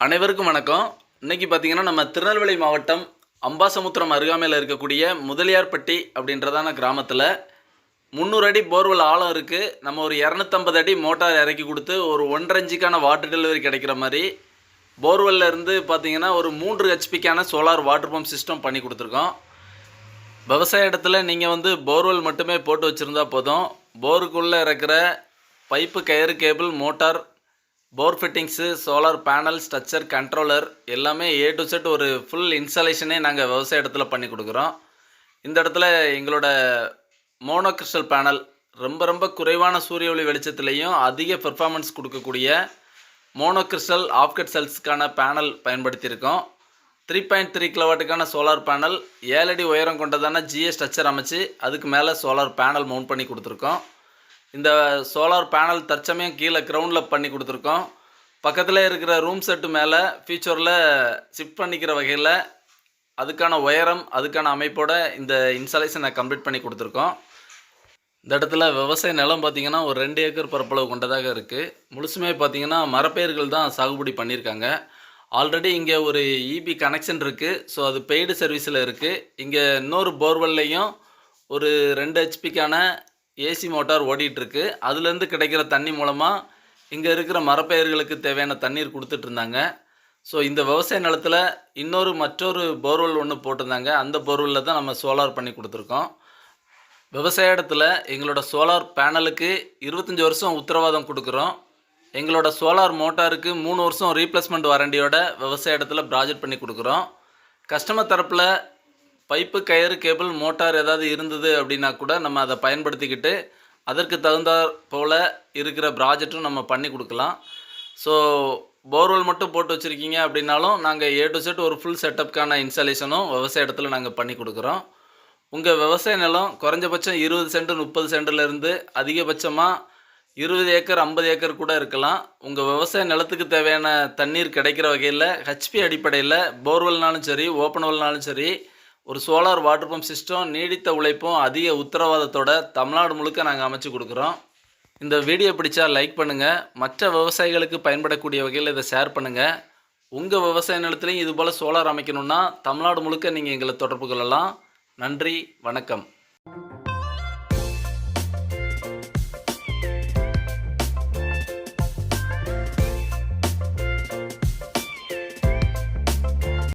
அனைவருக்கும் வணக்கம். இன்னைக்கு பார்த்தீங்கன்னா நம்ம திருநெல்வேலி மாவட்டம் அம்பாசமுத்திரம் அருகாமையில் இருக்கக்கூடிய முதலியார்பட்டி அப்படின்றதான கிராமத்தில் முந்நூறு அடி போர்வெல் ஆழம் இருக்குது நம்ம ஒரு இரநூத்தம்பது அடி மோட்டார் இறக்கி கொடுத்து ஒரு ஒன்றரை இன்ச்சுக்கான வாட்டர் டெலிவரி கிடைக்கிற மாதிரி போர்வெல்ல இருந்து பார்த்தீங்கன்னா ஒரு மூன்று ஹெச்பிக்கான சோலார் வாட்டர் பம்ப் சிஸ்டம் பண்ணி கொடுத்துருக்கோம். விவசாய இடத்துல நீங்கள் வந்து போர்வெல் மட்டுமே போட்டு வச்சுருந்தா போதும். போருக்குள்ளே இருக்கிற பைப்பு கயிறு cable motor bore fittings solar panel structure controller எல்லாமே ஏ டு செட் ஒரு ஃபுல் இன்ஸ்டாலேஷனே நாங்கள் விவசாய இடத்துல பண்ணி கொடுக்குறோம். இந்த இடத்துல எங்களோட மோனோ கிறிஸ்டல் பேனல் ரொம்ப ரொம்ப குறைவான சூரிய ஒளி வெளிச்சத்துலேயும் அதிக பெர்ஃபார்மன்ஸ் கொடுக்கக்கூடிய மோனோ கிறிஸ்டல் ஆப்கட் செல்ஸ்க்கான பேனல் பயன்படுத்தியிருக்கோம். த்ரீ பாயிண்ட் த்ரீ கிலோவாட்டுக்கான சோலார் பேனல் ஏழடி உயரம் கொண்டதான ஜிஎஸ் ஸ்ட்ரக்சர் அமைச்சு அதுக்கு மேலே சோலார் பேனல் மவுண்ட் பண்ணி கொடுத்துருக்கோம். இந்த சோலார் பேனல் தற்சமயம் கீழே கிரவுண்டில் பண்ணி கொடுத்துருக்கோம். பக்கத்தில் இருக்கிற ரூம் செட்டு மேலே ஃபியூச்சரில் ஷிஃப்ட் பண்ணிக்கிற வகையில் அதுக்கான உயரம் அதுக்கான அமைப்போட இந்த இன்ஸ்டாலேஷனை கம்ப்ளீட் பண்ணி கொடுத்துருக்கோம். இந்த இடத்துல விவசாய நிலம் பார்த்தீங்கன்னா ஒரு ரெண்டு ஏக்கர் பரப்பளவு கொண்டதாக இருக்குது முழுசுமே பார்த்தீங்கன்னா மரப்பயிர்கள் தான் சாகுபடி பண்ணியிருக்காங்க ஆல்ரெடி இங்கே ஒரு இபி கனெக்ஷன் இருக்குது ஸோ அது பெய்டு சர்வீஸில் இருக்குது இங்கே இன்னொரு போர்வெல்லையும் ஒரு ரெண்டு ஹெச்பிக்கான ஏசி மோட்டார் ஓடிட்டுருக்கு. அதுலேருந்து கிடைக்கிற தண்ணி மூலமாக இங்கே இருக்கிற மரப்பயிர்களுக்கு தேவையான தண்ணீர் கொடுத்துட்ருந்தாங்க. ஸோ இந்த விவசாய நிலத்தில் இன்னொரு மற்றொரு போர்வெல் ஒன்று போட்டிருந்தாங்க. அந்த போர்வெல்லில் தான் நம்ம சோலார் பண்ணி கொடுத்துருக்கோம். விவசாய இடத்துல எங்களோட சோலார் பேனலுக்கு இருபத்தஞ்சி வருஷம் உத்தரவாதம் கொடுக்குறோம். எங்களோட சோலார் மோட்டாருக்கு மூணு வருஷம் ரீப்ளேஸ்மெண்ட் வாரண்டியோட விவசாய இடத்துல ப்ராஜெக்ட் பண்ணி கொடுக்குறோம். கஸ்டமர் தரப்பில் பைப்பு கயிறு கேபிள் மோட்டார் ஏதாவது இருந்தது அப்படின்னா கூட நம்ம அதை பயன்படுத்திக்கிட்டு அதற்கு தகுந்தாற் போல் இருக்கிற ப்ராஜெக்ட்டும் நம்ம பண்ணி கொடுக்கலாம். ஸோ போர்வெல் மட்டும் போட்டு வச்சுருக்கீங்க அப்படின்னாலும் நாங்கள் ஏ டு செட் ஒரு ஃபுல் செட்டப்க்கான இன்ஸ்டாலேஷனும் விவசாய இடத்துல நாங்கள் பண்ணி கொடுக்குறோம். உங்கள் விவசாய நிலம் குறைஞ்சபட்சம் இருபது சென்ட் முப்பது சென்ட்லேருந்து அதிகபட்சமாக இருபது ஏக்கர் ஐம்பது ஏக்கர் கூட இருக்கலாம். உங்கள் விவசாய நிலத்துக்கு தேவையான தண்ணீர் கிடைக்கிற வகையில் ஹெச்பி அடிப்படையில் போர்வெல்னாலும் சரி ஓப்பன் வெல்னாலும் சரி ஒரு சோலார் வாட்டர் பம்ப் சிஸ்டம் நீடித்த உழைப்பும் அதிக உத்தரவாதத்தோட தமிழ்நாடு முழுக்க நாங்கள் அமைச்சு கொடுக்குறோம். இந்த வீடியோ பிடிச்சா லைக் பண்ணுங்கள் மற்ற விவசாயிகளுக்கு பயன்படக்கூடிய வகையில் இதை ஷேர் பண்ணுங்கள் உங்கள் விவசாய நிலத்துலையும் இதுபோல் சோலார் அமைக்கணுன்னா தமிழ்நாடு முழுக்க நீங்கள் எங்களை தொடர்பு கொள்ளலாம். நன்றி வணக்கம்.